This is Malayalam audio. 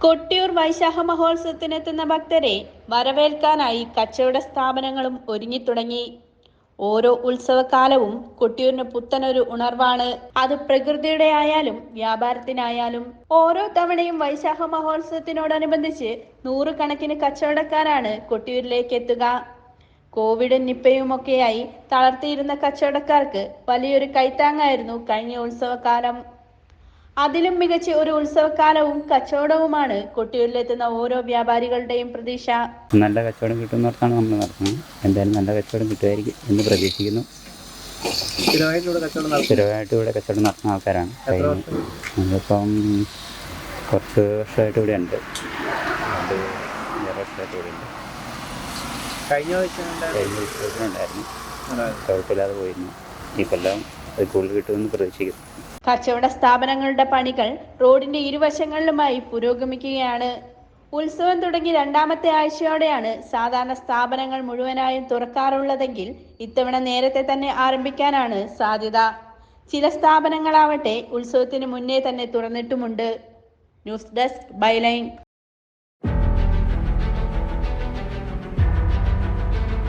കൊട്ടിയൂർ വൈശാഖ മഹോത്സവത്തിനെത്തുന്ന ഭക്തരെ വരവേൽക്കാനായി കച്ചവട സ്ഥാപനങ്ങളും ഒരുങ്ങി തുടങ്ങി ഓരോ ഉത്സവകാലവും കൊട്ടിയൂരിന് പുത്തനൊരു ഉണർവാണ്. അത് പ്രകൃതിയുടെ ആയാലും വ്യാപാരത്തിനായാലും. ഓരോ തവണയും വൈശാഖ മഹോത്സവത്തിനോടനുബന്ധിച്ച് നൂറുകണക്കിന് കച്ചവടക്കാരാണ് കൊട്ടിയൂരിലേക്ക് എത്തുക കോവിഡും നിപ്പയുമൊക്കെയായി തളർത്തിയിരുന്ന കച്ചവടക്കാർക്ക് വലിയൊരു കൈത്താങ്ങായിരുന്നു കഴിഞ്ഞ ഉത്സവകാലം. അതിലും മികച്ച ഒരു ഉത്സവകാലവും കച്ചവടവുമാണ് കൊട്ടിയൂരിലെത്തുന്ന ഓരോ വ്യാപാരികളുടെയും പ്രതീക്ഷ. നല്ല കച്ചവടം കിട്ടുന്നവർക്കാണ് നമ്മൾ നടത്തുന്നത് എന്തായാലും നല്ല കച്ചവടം കിട്ടുമായിരിക്കും എന്ന് പ്രതീക്ഷിക്കുന്നു. സ്ഥിരമായിട്ട് ഇവിടെ കച്ചവടം നടത്തുന്ന ആൾക്കാരാണ്. നമ്മളിപ്പം കുറച്ച് വർഷമായിട്ട് ഇവിടെ ഉണ്ട്. വർഷമായിട്ട് ഇവിടെ ഉണ്ട്. കഴിഞ്ഞ ഉണ്ടായിരുന്നു. കുഴപ്പമില്ലാതെ പോയിരുന്നു. ഈ കൊല്ലം അത് കൂടുതൽ കിട്ടുമെന്ന് പ്രതീക്ഷിക്കുന്നു. കച്ചവട സ്ഥാപനങ്ങളുടെ പണികൾ റോഡിന്റെ ഇരുവശങ്ങളിലുമായി പുരോഗമിക്കുകയാണ്. ഉത്സവം തുടങ്ങി രണ്ടാമത്തെ ആഴ്ചയോടെയാണ് സാധാരണ സ്ഥാപനങ്ങൾ മുഴുവനായും തുറക്കാറുള്ളതെങ്കിൽ ഇത്തവണ നേരത്തെ തന്നെ ആരംഭിക്കാനാണ് സാധ്യത. ചില സ്ഥാപനങ്ങളാവട്ടെ ഉത്സവത്തിന് മുന്നേ തന്നെ തുറന്നിട്ടുമുണ്ട്. News desk byline.